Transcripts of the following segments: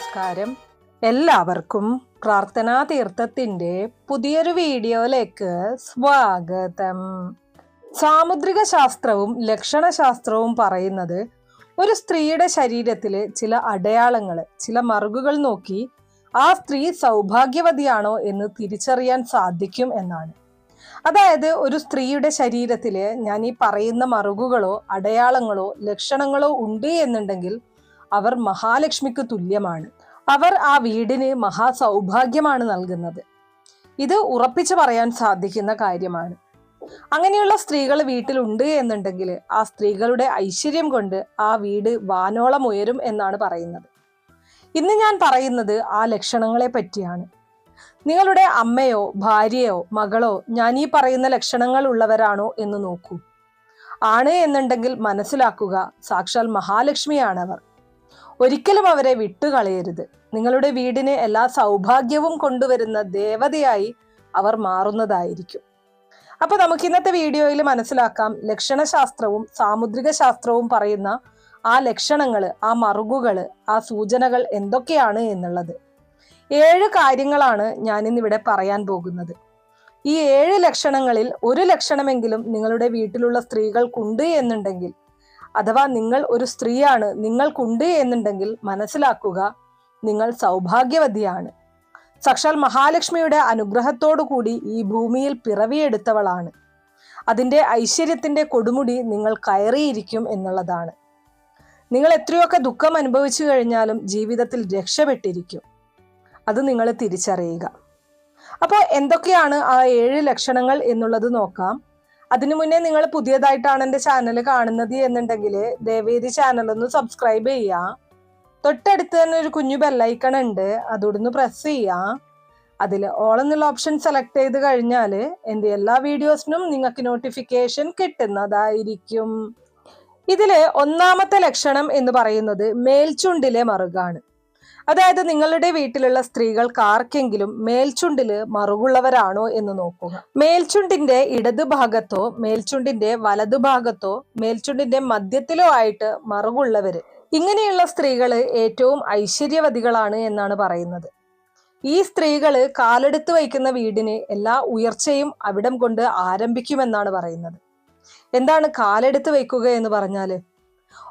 നമസ്കാരം. എല്ലാവർക്കും പ്രാർത്ഥനാ തീർത്ഥത്തിന്റെ പുതിയൊരു വീഡിയോയിലേക്ക് സ്വാഗതം. സാമുദ്രിക ശാസ്ത്രവും ലക്ഷണശാസ്ത്രവും പറയുന്നത് ഒരു സ്ത്രീയുടെ ശരീരത്തിലെ ചില അടയാളങ്ങൾ ചില മറുകുകൾ നോക്കി ആ സ്ത്രീ സൗഭാഗ്യവതിയാണോ എന്ന് തിരിച്ചറിയാൻ സാധിക്കും എന്നാണ്. അതായത് ഒരു സ്ത്രീയുടെ ശരീരത്തിൽ ഞാൻ ഈ പറയുന്ന മറുകുകളോ അടയാളങ്ങളോ ലക്ഷണങ്ങളോ ഉണ്ട് എന്നുണ്ടെങ്കിൽ അവർ മഹാലക്ഷ്മിക്ക് തുല്യമാണ്. അവർ ആ വീടിന് മഹാസൗഭാഗ്യമാണ് നൽകുന്നത്. ഇത് ഉറപ്പിച്ചു പറയാൻ സാധിക്കുന്ന കാര്യമാണ്. അങ്ങനെയുള്ള സ്ത്രീകൾ വീട്ടിലുണ്ട് എന്നുണ്ടെങ്കിൽ ആ സ്ത്രീകളുടെ ഐശ്വര്യം കൊണ്ട് ആ വീട് വാനോളം ഉയരും എന്നാണ് പറയുന്നത്. ഇന്ന് ഞാൻ പറയുന്നത് ആ ലക്ഷണങ്ങളെ പറ്റിയാണ്. നിങ്ങളുടെ അമ്മയോ ഭാര്യയോ മകളോ ഞാൻ ഈ പറയുന്ന ലക്ഷണങ്ങൾ ഉള്ളവരാണോ എന്ന് നോക്കൂ. ആണ് എന്നുണ്ടെങ്കിൽ മനസ്സിലാക്കുക സാക്ഷാൽ മഹാലക്ഷ്മിയാണവർ. ഒരിക്കലും അവരെ വിട്ടുകളയരുത്. നിങ്ങളുടെ വീടിന് എല്ലാ സൗഭാഗ്യവും കൊണ്ടുവരുന്ന ദേവതയായി അവർ മാറുന്നതായിരിക്കും. അപ്പൊ നമുക്ക് ഇന്നത്തെ വീഡിയോയിൽ മനസ്സിലാക്കാം ലക്ഷണശാസ്ത്രവും സാമുദ്രിക ശാസ്ത്രവും പറയുന്ന ആ ലക്ഷണങ്ങൾ ആ മറുകുകൾ ആ സൂചനകൾ എന്തൊക്കെയാണ് എന്നുള്ളത്. ഏഴ് കാര്യങ്ങളാണ് ഞാനിന്നിവിടെ പറയാൻ പോകുന്നത്. ഈ ഏഴ് ലക്ഷണങ്ങളിൽ ഒരു ലക്ഷണമെങ്കിലും നിങ്ങളുടെ വീട്ടിലുള്ള സ്ത്രീകൾക്കുണ്ട് എന്നുണ്ടെങ്കിൽ അഥവാ നിങ്ങൾ ഒരു സ്ത്രീയാണ് നിങ്ങൾക്കുണ്ട് എന്നുണ്ടെങ്കിൽ മനസ്സിലാക്കുക നിങ്ങൾ സൗഭാഗ്യവതിയാണ്. സക്ഷാൽ മഹാലക്ഷ്മിയുടെ അനുഗ്രഹത്തോടു കൂടി ഈ ഭൂമിയിൽ പിറവിയെടുത്തവളാണ്. അതിന്റെ ഐശ്വര്യത്തിന്റെ കൊടുമുടി നിങ്ങൾ കയറിയിരിക്കും എന്നുള്ളതാണ്. നിങ്ങൾ എത്രയൊക്കെ ദുഃഖം അനുഭവിച്ചു കഴിഞ്ഞാലും ജീവിതത്തിൽ രക്ഷപ്പെട്ടിരിക്കും. അത് നിങ്ങൾ തിരിച്ചറിയുക. അപ്പോൾ എന്തൊക്കെയാണ് ആ ഏഴ് ലക്ഷണങ്ങൾ എന്നുള്ളത് നോക്കാം. അതിനു മുന്നേ നിങ്ങൾ പുതിയതായിട്ടാണ് എന്റെ ചാനൽ കാണുന്നത് എന്നുണ്ടെങ്കിൽ ദയവേദി ചാനൽ ഒന്ന് സബ്സ്ക്രൈബ് ചെയ്യുക തൊട്ടടുത്ത് തന്നെ ഒരു കുഞ്ഞു ബെല്ലൈക്കൺ ഉണ്ട്. അതോടൊന്ന് പ്രസ് ചെയ്യുക അതിൽ ഓൾ എന്നുള്ള ഓപ്ഷൻ സെലക്ട് ചെയ്ത് കഴിഞ്ഞാൽ എന്റെ എല്ലാ വീഡിയോസിനും നിങ്ങൾക്ക് നോട്ടിഫിക്കേഷൻ കിട്ടുന്നതായിരിക്കും. ഇതിൽ ഒന്നാമത്തെ ലക്ഷണം എന്ന് പറയുന്നത് മേൽചുണ്ടിലെ മറുകാണ്. അതായത് നിങ്ങളുടെ വീട്ടിലുള്ള സ്ത്രീകൾക്ക് ആർക്കെങ്കിലും മേൽചുണ്ടിൽ മറുകുള്ളവരാണോ എന്ന് നോക്കുക. മേൽചുണ്ടിന്റെ ഇടതുഭാഗത്തോ മേൽചുണ്ടിന്റെ വലതുഭാഗത്തോ മേൽചുണ്ടിന്റെ മധ്യത്തിലോ ആയിട്ട് മറുകുള്ളവര്. ഇങ്ങനെയുള്ള സ്ത്രീകൾ ഏറ്റവും ഐശ്വര്യവതികളാണ് എന്നാണ് പറയുന്നത്. ഈ സ്ത്രീകൾ കാലെടുത്ത് വയ്ക്കുന്ന വീടിന് എല്ലാ ഉയർച്ചയും അവിടം കൊണ്ട് ആരംഭിക്കുമെന്നാണ് പറയുന്നത്. എന്താണ് കാലെടുത്ത് വയ്ക്കുക എന്ന് പറഞ്ഞാൽ?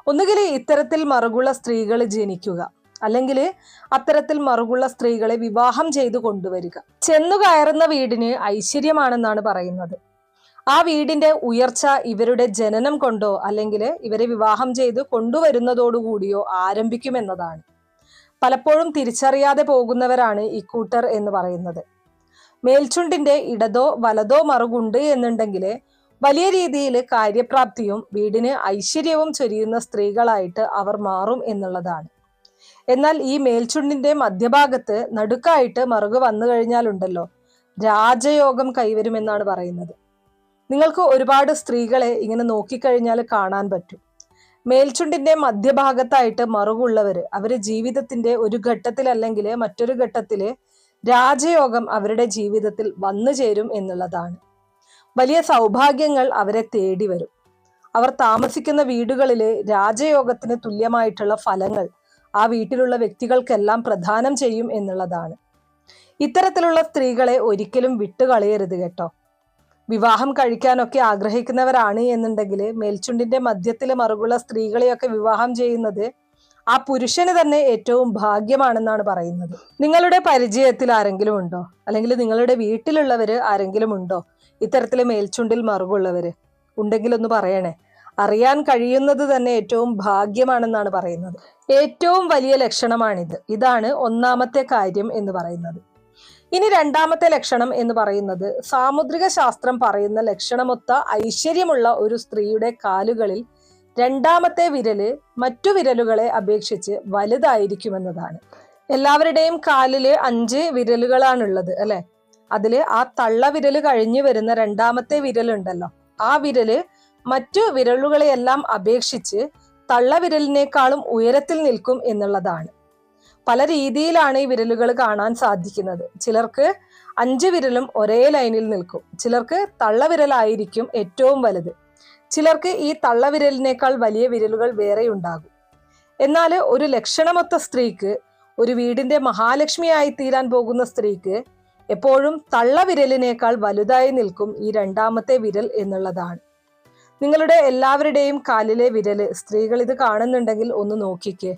ഒന്നുകിൽ ഇത്തരത്തിൽ മറുകുള്ള സ്ത്രീകൾ ജനിക്കുക. അല്ലെങ്കിൽ അത്തരത്തിൽ മറുകുള്ള സ്ത്രീകളെ വിവാഹം ചെയ്തു കൊണ്ടുവരിക. ചെന്നു കയറുന്ന വീടിന് ഐശ്വര്യമാണെന്നാണ് പറയുന്നത്. ആ വീടിന്റെ ഉയർച്ച ഇവരുടെ ജനനം കൊണ്ടോ അല്ലെങ്കിൽ ഇവരെ വിവാഹം ചെയ്ത് കൊണ്ടുവരുന്നതോടുകൂടിയോ ആരംഭിക്കുമെന്നതാണ്. പലപ്പോഴും തിരിച്ചറിയാതെ പോകുന്നവരാണ് ഇക്കൂട്ടർ എന്ന് പറയുന്നത്. മേൽച്ചുണ്ടിന്റെ ഇടതോ വലതോ മറുകുണ്ട് എന്നുണ്ടെങ്കിൽ വലിയ രീതിയിൽ കാര്യപ്രാപ്തിയും വീടിന് ഐശ്വര്യവും ചൊരിയുന്ന സ്ത്രീകളായിട്ട് അവർ മാറും എന്നുള്ളതാണ്. എന്നാൽ ഈ മേൽച്ചുണ്ടിന്റെ മധ്യഭാഗത്ത് നടുക്കായിട്ട് മറുക വന്നു കഴിഞ്ഞാലുണ്ടല്ലോ. രാജയോഗം കൈവരുമെന്നാണ് പറയുന്നത്. നിങ്ങൾക്ക് ഒരുപാട് സ്ത്രീകളെ ഇങ്ങനെ നോക്കിക്കഴിഞ്ഞാൽ കാണാൻ പറ്റും. മേൽച്ചുണ്ടിന്റെ മധ്യഭാഗത്തായിട്ട് മറുകുള്ളവര് അവർ ജീവിതത്തിന്റെ ഒരു ഘട്ടത്തിൽ അല്ലെങ്കിൽ മറ്റൊരു ഘട്ടത്തിൽ രാജയോഗം അവരുടെ ജീവിതത്തിൽ വന്നു ചേരും എന്നുള്ളതാണ്. വലിയ സൗഭാഗ്യങ്ങൾ അവരെ തേടി വരും അവർ താമസിക്കുന്ന വീടുകളിൽ രാജയോഗത്തിന് തുല്യമായിട്ടുള്ള ഫലങ്ങൾ ആ വീട്ടിലുള്ള വ്യക്തികൾക്കെല്ലാം പ്രധാനം ചെയ്യും എന്നുള്ളതാണ്. ഇത്തരത്തിലുള്ള സ്ത്രീകളെ ഒരിക്കലും വിട്ടുകളയരുത് കേട്ടോ. വിവാഹം കഴിക്കാനൊക്കെ ആഗ്രഹിക്കുന്നവരാണ് എന്നുണ്ടെങ്കിൽ മേൽച്ചുണ്ടിന്റെ മധ്യത്തിൽ മറുകുള്ള സ്ത്രീകളെയൊക്കെ വിവാഹം ചെയ്യുന്നത് ആ പുരുഷന് തന്നെ ഏറ്റവും ഭാഗ്യമാണെന്നാണ് പറയുന്നത്. നിങ്ങളുടെ പരിചയത്തിൽ ആരെങ്കിലും ഉണ്ടോ? അല്ലെങ്കിൽ നിങ്ങളുടെ വീട്ടിലുള്ളവര് ആരെങ്കിലും ഉണ്ടോ? ഇത്തരത്തിൽ മേൽച്ചുണ്ടിൽ മറുകുള്ളവര്. ഉണ്ടെങ്കിലൊന്ന് പറയണേ. അറിയാൻ കഴിയുന്നത് തന്നെ ഏറ്റവും ഭാഗ്യമാണെന്നാണ് പറയുന്നത്. ഏറ്റവും വലിയ ലക്ഷണമാണിത്. ഇതാണ് ഒന്നാമത്തെ കാര്യം എന്ന് പറയുന്നത്. ഇനി രണ്ടാമത്തെ ലക്ഷണം എന്ന് പറയുന്നത് സാമുദ്രിക ശാസ്ത്രം പറയുന്ന ലക്ഷണമൊത്ത ഐശ്വര്യമുള്ള ഒരു സ്ത്രീയുടെ കാലുകളിൽ രണ്ടാമത്തെ വിരൽ മറ്റു വിരലുകളെ അപേക്ഷിച്ച് വലുതായിരിക്കുമെന്നതാണ്. എല്ലാവരുടെയും കാലിൽ അഞ്ച് വിരലുകളാണുള്ളത് അല്ലെ? അതിൽ ആ തള്ള വിരൽ കഴിഞ്ഞു വരുന്ന രണ്ടാമത്തെ വിരലുണ്ടല്ലോ. ആ വിരൽ മറ്റു വിരലുകളെയെല്ലാം അപേക്ഷിച്ച് തള്ളവിരലിനേക്കാളും ഉയരത്തിൽ നിൽക്കും എന്നുള്ളതാണ്. പല രീതിയിലാണ് ഈ വിരലുകൾ കാണാൻ സാധിക്കുന്നത്. ചിലർക്ക് അഞ്ച് വിരലും ഒരേ ലൈനിൽ നിൽക്കും. ചിലർക്ക് തള്ളവിരലായിരിക്കും ഏറ്റവും വലുത്. ചിലർക്ക് ഈ തള്ളവിരലിനേക്കാൾ വലിയ വിരലുകൾ വേറെ ഉണ്ടാകും. എന്നാൽ ഒരു ലക്ഷണമൊത്ത സ്ത്രീക്ക് ഒരു വീടിന്റെ മഹാലക്ഷ്മിയായി തീരാൻ പോകുന്ന സ്ത്രീക്ക് എപ്പോഴും തള്ളവിരലിനേക്കാൾ വലുതായി നിൽക്കും ഈ രണ്ടാമത്തെ വിരൽ എന്നുള്ളതാണ്. നിങ്ങളുടെ എല്ലാവരുടെയും കാലിലെ വിരൽ സ്ത്രീകൾ ഇത് കാണുന്നുണ്ടെങ്കിൽ ഒന്ന് നോക്കിക്കേ.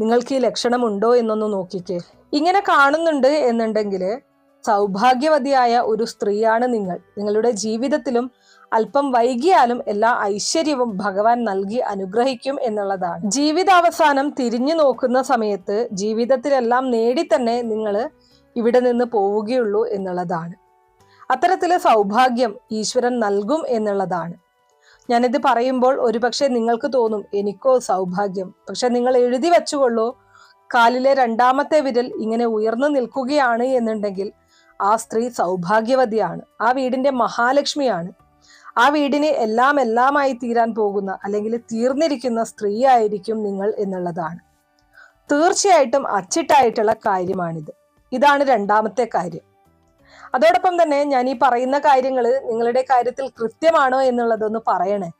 നിങ്ങൾക്ക് ഈ ലക്ഷണം ഉണ്ടോ എന്നൊന്ന് നോക്കിക്കേ. ഇങ്ങനെ കാണുന്നുണ്ട് എന്നുണ്ടെങ്കിൽ സൗഭാഗ്യവതിയായ ഒരു സ്ത്രീയാണ് നിങ്ങൾ. നിങ്ങളുടെ ജീവിതത്തിലും അല്പം വൈകിയാലും എല്ലാ ഐശ്വര്യവും ഭഗവാൻ നൽകി അനുഗ്രഹിക്കും എന്നുള്ളതാണ്. ജീവിതാവസാനം തിരിഞ്ഞു നോക്കുന്ന സമയത്ത് ജീവിതത്തിലെല്ലാം നേടി തന്നെ നിങ്ങൾ ഇവിടെ നിന്ന് പോവുകയുള്ളൂ എന്നുള്ളതാണ്. അത്തരത്തിലെ സൗഭാഗ്യം ഈശ്വരൻ നൽകും എന്നുള്ളതാണ്. ഞാനിത് പറയുമ്പോൾ ഒരുപക്ഷെ നിങ്ങൾക്ക് തോന്നും എനിക്കോ സൗഭാഗ്യം. പക്ഷെ നിങ്ങൾ എഴുതി വെച്ചുകൊള്ളൂ. കാലിലെ രണ്ടാമത്തെ വിരൽ ഇങ്ങനെ ഉയർന്നു നിൽക്കുകയാണ് എന്നുണ്ടെങ്കിൽ ആ സ്ത്രീ സൗഭാഗ്യവതിയാണ്. ആ വീടിന്റെ മഹാലക്ഷ്മിയാണ്. ആ വീടിനെ എല്ലാം എല്ലാമായി തീരാൻ പോകുന്ന അല്ലെങ്കിൽ തീർന്നിരിക്കുന്ന സ്ത്രീ ആയിരിക്കും നിങ്ങൾ എന്നുള്ളതാണ്. തീർച്ചയായിട്ടും അച്ചിട്ടായിട്ടുള്ള കാര്യമാണിത്. ഇതാണ് രണ്ടാമത്തെ കാര്യം. അതോടൊപ്പം തന്നെ ഞാൻ ഈ പറയുന്ന കാര്യങ്ങൾ നിങ്ങളുടെ കാര്യത്തിൽ കൃത്യമാണോ എന്നുള്ളതൊന്ന് പറയണേ.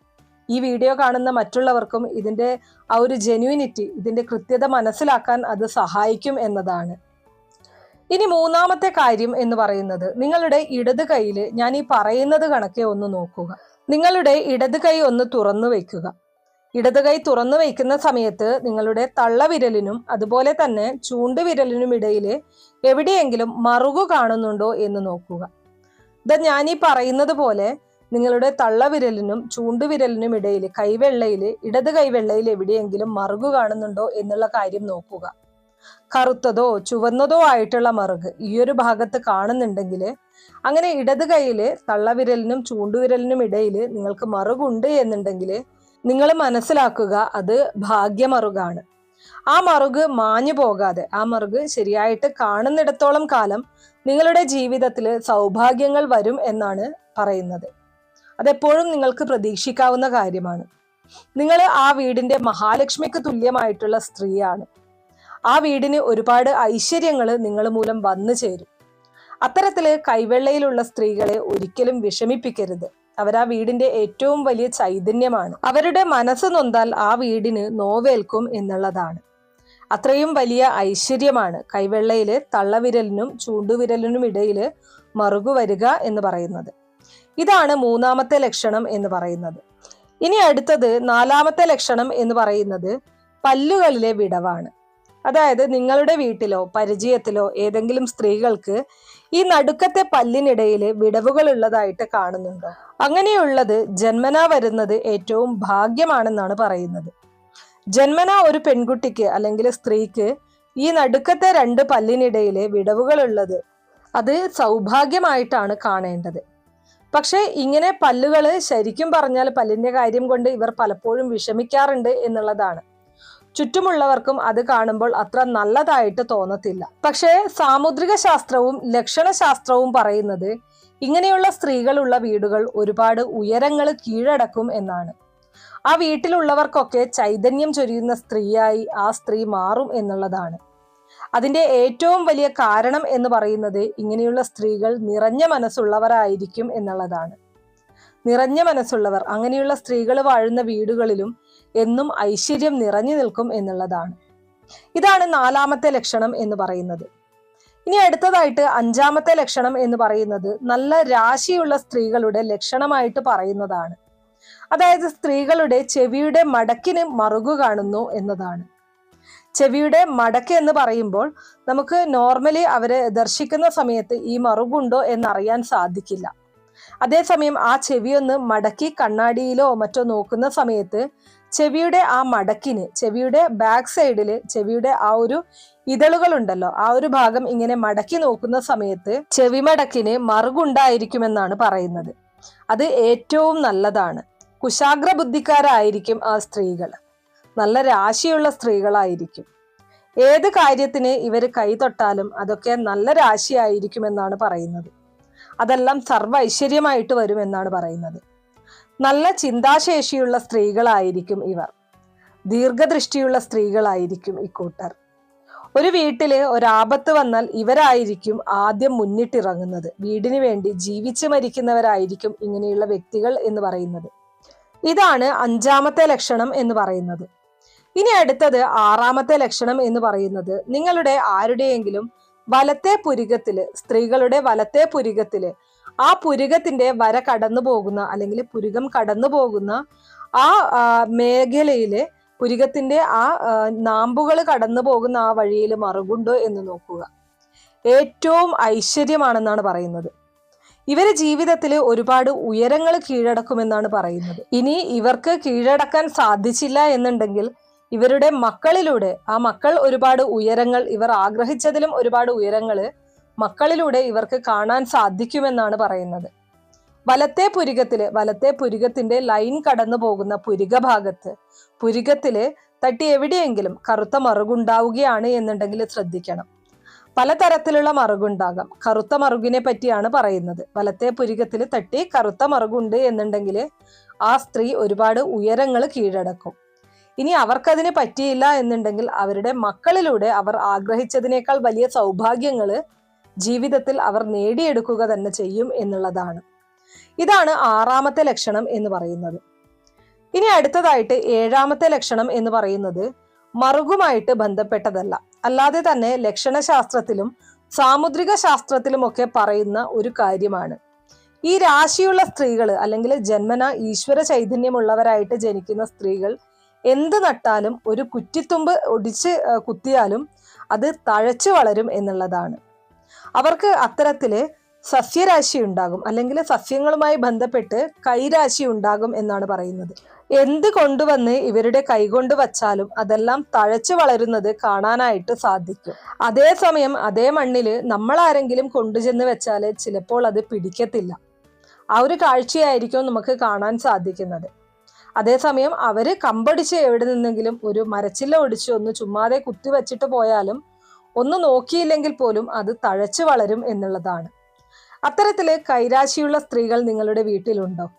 ഈ വീഡിയോ കാണുന്ന മറ്റുള്ളവർക്കും ഇതിന്റെ ആ ഒരു ജെന്യൂനിറ്റി ഇതിന്റെ കൃത്യത മനസ്സിലാക്കാൻ അത് സഹായിക്കും എന്നതാണ്. ഇനി മൂന്നാമത്തെ കാര്യം എന്ന് പറയുന്നത് നിങ്ങളുടെ ഇടത് കൈയിൽ ഞാൻ ഈ പറയുന്നത് കണക്കെ ഒന്ന് നോക്കുക. നിങ്ങളുടെ ഇടത് കൈ ഒന്ന് തുറന്നു വെക്കുക. ഇടത് കൈ തുറന്നു വയ്ക്കുന്ന സമയത്ത് നിങ്ങളുടെ തള്ളവിരലിനും അതുപോലെ തന്നെ ചൂണ്ടുവിരലിനും ഇടയിൽ എവിടെയെങ്കിലും മറുകു കാണുന്നുണ്ടോ എന്ന് നോക്കുക. ഇത് ഈ പറയുന്നത് പോലെ നിങ്ങളുടെ തള്ളവിരലിനും ചൂണ്ടുവിരലിനും ഇടയിൽ കൈവെള്ളയിൽ ഇടത് കൈവെള്ളയിൽ എവിടെയെങ്കിലും മറുകു കാണുന്നുണ്ടോ എന്നുള്ള കാര്യം നോക്കുക. കറുത്തതോ ചുവന്നതോ ആയിട്ടുള്ള മറുക് ഈ ഒരു ഭാഗത്ത് കാണുന്നുണ്ടെങ്കിൽ അങ്ങനെ ഇടത് കൈയിൽ തള്ളവിരലിനും ചൂണ്ടുവിരലിനും ഇടയിൽ നിങ്ങൾക്ക് മറുകുണ്ട് എന്നുണ്ടെങ്കിൽ നിങ്ങൾ മനസ്സിലാക്കുക അത് ഭാഗ്യമറുകാണ്. ആ മറുക് മാഞ്ഞു പോകാതെ ആ മറുക് ശരിയായിട്ട് കാണുന്നിടത്തോളം കാലം നിങ്ങളുടെ ജീവിതത്തിൽ സൗഭാഗ്യങ്ങൾ വരും എന്നാണ് പറയുന്നത്. അതെപ്പോഴും നിങ്ങൾക്ക് പ്രതീക്ഷിക്കാവുന്ന കാര്യമാണ്. നിങ്ങൾ ആ വീടിന്റെ മഹാലക്ഷ്മിക്ക് തുല്യമായിട്ടുള്ള സ്ത്രീയാണ്. ആ വീടിന് ഒരുപാട് ഐശ്വര്യങ്ങൾ നിങ്ങൾ മൂലം വന്നു ചേരും. അത്തരത്തിൽ കൈവെള്ളയിലുള്ള സ്ത്രീകളെ ഒരിക്കലും വിഷമിപ്പിക്കരുത്. അവർ ആ വീടിന്റെ ഏറ്റവും വലിയ ചൈതന്യമാണ്. അവരുടെ മനസ്സ് നൊന്താൽ ആ വീടിന് നോവേൽക്കും എന്നുള്ളതാണ്. അത്രയും വലിയ ഐശ്വര്യമാണ് കൈവെള്ളയിലെ തള്ളവിരലിനും ചൂണ്ടുവിരലിനും ഇടയിൽ മറുകു വരിക എന്ന് പറയുന്നത്. ഇതാണ് മൂന്നാമത്തെ ലക്ഷണം എന്ന് പറയുന്നത്. ഇനി അടുത്തത് നാലാമത്തെ ലക്ഷണം എന്ന് പറയുന്നത് പല്ലുകളിലെ വിടവാണ്. അതായത് നിങ്ങളുടെ വീട്ടിലോ പരിചയത്തിലോ ഏതെങ്കിലും സ്ത്രീകൾക്ക് ഈ നടുക്കത്തെ പല്ലിനിടയിൽ വിടവുകൾ ഉള്ളതായിട്ട് കാണുന്നുണ്ടോ? അങ്ങനെയുള്ളത് ജന്മനാ വരുന്നത് ഏറ്റവും ഭാഗ്യമാണെന്നാണ് പറയുന്നത്. ജന്മനാ ഒരു പെൺകുട്ടിക്ക് അല്ലെങ്കിൽ സ്ത്രീക്ക് ഈ നടുക്കത്തെ രണ്ട് പല്ലിനിടയിലെ വിടവുകൾ ഉള്ളത് അത് സൗഭാഗ്യമായിട്ടാണ് കാണേണ്ടത്. പക്ഷേ ഇങ്ങനെ പല്ലുകൾ ശരിക്കും പറഞ്ഞാൽ പല്ലിന്റെ കാര്യം കൊണ്ട് ഇവർ പലപ്പോഴും വിഷമിക്കാറുണ്ട് എന്നുള്ളതാണ്. ചുറ്റുമുള്ളവർക്കും അത് കാണുമ്പോൾ അത്ര നല്ലതായിട്ട് തോന്നത്തില്ല. പക്ഷേ സാമുദ്രിക ശാസ്ത്രവും ലക്ഷണശാസ്ത്രവും പറയുന്നത് ഇങ്ങനെയുള്ള സ്ത്രീകളുള്ള വീടുകൾ ഒരുപാട് ഉയരങ്ങൾ കീഴടക്കും എന്നാണ്. ആ വീട്ടിലുള്ളവർക്കൊക്കെ ചൈതന്യം ചൊരിയുന്ന സ്ത്രീയായി ആ സ്ത്രീ മാറും എന്നുള്ളതാണ്. അതിന്റെ ഏറ്റവും വലിയ കാരണം എന്ന് പറയുന്നത് ഇങ്ങനെയുള്ള സ്ത്രീകൾ നിറഞ്ഞ മനസ്സുള്ളവരായിരിക്കും എന്നുള്ളതാണ്. നിറഞ്ഞ മനസ്സുള്ളവർ അങ്ങനെയുള്ള സ്ത്രീകൾ വാഴുന്ന വീടുകളിലും എന്നും ഐശ്വര്യം നിറഞ്ഞു നിൽക്കും എന്നുള്ളതാണ്. ഇതാണ് നാലാമത്തെ ലക്ഷണം എന്ന് പറയുന്നത്. ഇനി അടുത്തതായിട്ട് അഞ്ചാമത്തെ ലക്ഷണം എന്ന് പറയുന്നത് നല്ല രാശിയുള്ള സ്ത്രീകളുടെ ലക്ഷണമായിട്ട് പറയുന്നതാണ്. അതായത് സ്ത്രീകളുടെ ചെവിയുടെ മടക്കിന് മറുകു കാണുന്നു എന്നതാണ്. ചെവിയുടെ മടക്ക് എന്ന് പറയുമ്പോൾ നമുക്ക് നോർമലി അവരെ ദർശിക്കുന്ന സമയത്ത് ഈ മറുകുണ്ടോ എന്നറിയാൻ സാധിക്കില്ല. അതേസമയം ആ ചെവിയൊന്ന് മടക്കി കണ്ണാടിയിലോ മറ്റോ നോക്കുന്ന സമയത്ത് ചെവിയുടെ ആ മടക്കിന് ചെവിയുടെ ബാക്ക് സൈഡിൽ ചെവിയുടെ ആ ഒരു ഇതളുകൾ ഉണ്ടല്ലോ ആ ഒരു ഭാഗം ഇങ്ങനെ മടക്കി നോക്കുന്ന സമയത്ത് ചെവി മടക്കിന് മറുകുണ്ടായിരിക്കുമെന്നാണ് പറയുന്നത്. അത് ഏറ്റവും നല്ലതാണ്. കുശാഗ്ര ബുദ്ധിക്കാരായിരിക്കും ആ സ്ത്രീകൾ. നല്ല രാശിയുള്ള സ്ത്രീകളായിരിക്കും. ഏത് കാര്യത്തിന് ഇവർ കൈ തൊട്ടാലും അതൊക്കെ നല്ല രാശിയായിരിക്കുമെന്നാണ് പറയുന്നത്. അതെല്ലാം സർവ ഐശ്വര്യമായിട്ട് വരുമെന്നാണ് പറയുന്നത്. നല്ല ചിന്താശേഷിയുള്ള സ്ത്രീകളായിരിക്കും ഇവർ. ദീർഘദൃഷ്ടിയുള്ള സ്ത്രീകളായിരിക്കും ഇക്കൂട്ടർ ഒരു വീട്ടിൽ ഒരാപത്ത് വന്നാൽ ഇവരായിരിക്കും ആദ്യം മുന്നിട്ടിറങ്ങുന്നത്. വീടിന് വേണ്ടി ജീവിച്ചു മരിക്കുന്നവരായിരിക്കും ഇങ്ങനെയുള്ള വ്യക്തികൾ എന്ന് പറയുന്നത്. ഇതാണ് അഞ്ചാമത്തെ ലക്ഷണം എന്ന് പറയുന്നത്. ഇനി അടുത്തത് ആറാമത്തെ ലക്ഷണം എന്ന് പറയുന്നത് നിങ്ങളുടെ ആരുടെയെങ്കിലും വലത്തെ പുരികത്തിൽ സ്ത്രീകളുടെ വലത്തെ പുരികത്തിൽ ആ പുരുകത്തിന്റെ വര കടന്നു പോകുന്ന അല്ലെങ്കിൽ പുരുകം കടന്നു പോകുന്ന ആ മേഖലയിൽ പുരുകത്തിന്റെ ആ നാമ്പുകൾ കടന്നു പോകുന്ന ആ വഴിയിൽ മറുകുണ്ടോ എന്ന് നോക്കുക. ഏറ്റവും ഐശ്വര്യമാണെന്നാണ് പറയുന്നത്. ഇവരെ ജീവിതത്തിൽ ഒരുപാട് ഉയരങ്ങൾ കീഴടക്കുമെന്നാണ് പറയുന്നത്. ഇനി ഇവർക്ക് കീഴടക്കാൻ സാധിച്ചില്ല എന്നുണ്ടെങ്കിൽ ഇവരുടെ മക്കളിലൂടെ ആ മക്കൾ ഒരുപാട് ഉയരങ്ങൾ ഇവർ ആഗ്രഹിച്ചതിലും ഒരുപാട് ഉയരങ്ങൾ മക്കളിലൂടെ ഇവർക്ക് കാണാൻ സാധിക്കുമെന്നാണ് പറയുന്നത്. വലത്തെ പുരികത്തിൽ വലത്തെ പുരികത്തിന്റെ ലൈൻ കടന്നു പോകുന്ന പുരിക ഭാഗത്ത് പുരികത്തിൽ തട്ടി എവിടെയെങ്കിലും കറുത്ത മറുകുണ്ടാവുകയാണ് എന്നുണ്ടെങ്കിൽ ശ്രദ്ധിക്കണം. പലതരത്തിലുള്ള മറുകുണ്ടാകാം. കറുത്ത മറുകിനെ പറ്റിയാണ് പറയുന്നത്. വലത്തെ പുരികത്തിൽ തട്ടി കറുത്ത മറുകുണ്ട് എന്നുണ്ടെങ്കിൽ ആ സ്ത്രീ ഒരുപാട് ഉയരങ്ങൾ കീഴടക്കും. ഇനി അവർക്കതിന് പറ്റിയില്ല എന്നുണ്ടെങ്കിൽ അവരുടെ മക്കളിലൂടെ അവർ ആഗ്രഹിച്ചതിനേക്കാൾ വലിയ സൗഭാഗ്യങ്ങൾ ജീവിതത്തിൽ അവർ നേടിയെടുക്കുക തന്നെ ചെയ്യും എന്നുള്ളതാണ്. ഇതാണ് ആറാമത്തെ ലക്ഷണം എന്ന് പറയുന്നത്. ഇനി അടുത്തതായിട്ട് ഏഴാമത്തെ ലക്ഷണം എന്ന് പറയുന്നത് മറുകുമായിട്ട് ബന്ധപ്പെട്ടതല്ല. അല്ലാതെ തന്നെ ലക്ഷണശാസ്ത്രത്തിലും സാമുദ്രിക ശാസ്ത്രത്തിലുമൊക്കെ പറയുന്ന ഒരു കാര്യമാണ്. ഈ രാശിയുള്ള സ്ത്രീകൾ അല്ലെങ്കിൽ ജന്മന ഈശ്വര ചൈതന്യമുള്ളവരായിട്ട് ജനിക്കുന്ന സ്ത്രീകൾ എന്ത് നട്ടാലും ഒരു കുറ്റിത്തുമ്പ് ഒടിച്ച് കുത്തിയാലും അത് തഴച്ചു വളരും എന്നുള്ളതാണ്. അവർക്ക് അത്തരത്തിൽ സസ്യരാശി ഉണ്ടാകും. അല്ലെങ്കിൽ സസ്യങ്ങളുമായി ബന്ധപ്പെട്ട് കൈരാശി ഉണ്ടാകും എന്നാണ് പറയുന്നത്. എന്ത് കൊണ്ടുവന്ന് ഇവരുടെ കൈകൊണ്ട് വച്ചാലും അതെല്ലാം തഴച്ചു വളരുന്നത് കാണാനായിട്ട് സാധിക്കും. അതേസമയം അതേ മണ്ണിൽ നമ്മൾ ആരെങ്കിലും കൊണ്ടുചെന്ന് വെച്ചാൽ ചിലപ്പോൾ അത് പിടിക്കത്തില്ല. ആ ഒരു കാഴ്ചയായിരിക്കും നമുക്ക് കാണാൻ സാധിക്കുന്നത്. അതേസമയം അവർ കമ്പടിച്ച് എവിടെ നിന്നെങ്കിലും ഒരു മരച്ചില്ല ഒടിച്ച് ഒന്ന് ചുമ്മാതെ കുത്തി വെച്ചിട്ട് പോയാലും ഒന്ന് നോക്കിയില്ലെങ്കിൽ പോലും അത് തഴച്ചു വളരും എന്നുള്ളതാണ്. അത്തരത്തിലെ കൈരാശിയുള്ള സ്ത്രീകൾ നിങ്ങളുടെ വീട്ടിലുണ്ടോ?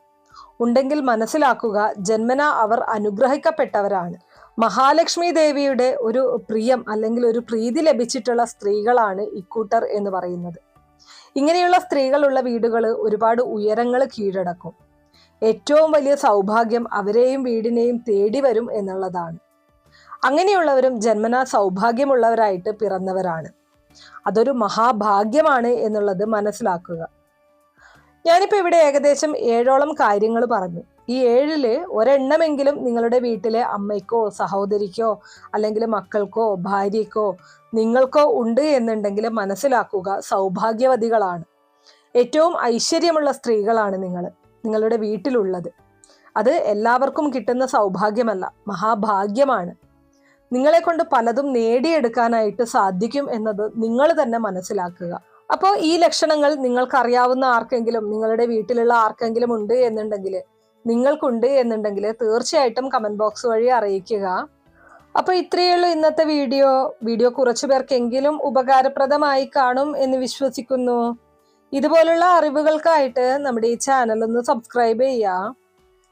ഉണ്ടെങ്കിൽ മനസ്സിലാക്കുക ജന്മന അവർ അനുഗ്രഹിക്കപ്പെട്ടവരാണ്. മഹാലക്ഷ്മി ദേവിയുടെ ഒരു പ്രിയം അല്ലെങ്കിൽ ഒരു പ്രീതി ലഭിച്ചിട്ടുള്ള സ്ത്രീകളാണ് ഇക്കൂട്ടർ എന്ന് പറയുന്നത്. ഇങ്ങനെയുള്ള സ്ത്രീകളുള്ള വീടുകൾ ഒരുപാട് ഉയരങ്ങൾ കീഴടക്കും. ഏറ്റവും വലിയ സൗഭാഗ്യം അവരെയും വീടിനെയും തേടി വരും എന്നുള്ളതാണ്. അങ്ങനെയുള്ളവരും ജന്മനാ സൗഭാഗ്യമുള്ളവരായിട്ട് പിറന്നവരാണ്. അതൊരു മഹാഭാഗ്യമാണ് എന്നുള്ളത് മനസ്സിലാക്കുക. ഞാനിപ്പോൾ ഇവിടെ ഏകദേശം ഏഴോളം കാര്യങ്ങൾ പറഞ്ഞു. ഈ ഏഴിൽ ഒരെണ്ണമെങ്കിലും നിങ്ങളുടെ വീട്ടിലെ അമ്മയ്ക്കോ സഹോദരിക്കോ അല്ലെങ്കിൽ മക്കൾക്കോ ഭാര്യയ്ക്കോ നിങ്ങൾക്കോ ഉണ്ട് എന്നുണ്ടെങ്കിൽ മനസ്സിലാക്കുക സൗഭാഗ്യവതികളാണ്. ഏറ്റവും ഐശ്വര്യമുള്ള സ്ത്രീകളാണ് നിങ്ങൾ നിങ്ങളുടെ വീട്ടിലുള്ളത്. അത് എല്ലാവർക്കും കിട്ടുന്ന സൗഭാഗ്യമല്ല മഹാഭാഗ്യമാണ്. നിങ്ങളെ കൊണ്ട് പലതും നേടിയെടുക്കാനായിട്ട് സാധിക്കും എന്നത് നിങ്ങൾ തന്നെ മനസ്സിലാക്കുക. അപ്പോൾ ഈ ലക്ഷണങ്ങൾ നിങ്ങൾക്കറിയാവുന്ന ആർക്കെങ്കിലും നിങ്ങളുടെ വീട്ടിലുള്ള ആർക്കെങ്കിലും ഉണ്ട് എന്നുണ്ടെങ്കിൽ നിങ്ങൾക്കുണ്ട് എന്നുണ്ടെങ്കിൽ തീർച്ചയായിട്ടും കമന്റ് ബോക്സ് വഴി അറിയിക്കുക. അപ്പോൾ ഇത്രയേ ഉള്ളൂ ഇന്നത്തെ വീഡിയോ. വീഡിയോ കുറച്ചു പേർക്കെങ്കിലും ഉപകാരപ്രദമായി കാണും എന്ന് വിശ്വസിക്കുന്നു. ഇതുപോലുള്ള അറിവുകൾക്കായിട്ട് നമ്മുടെ ഈ ചാനൽ ഒന്ന് സബ്സ്ക്രൈബ് ചെയ്യുക.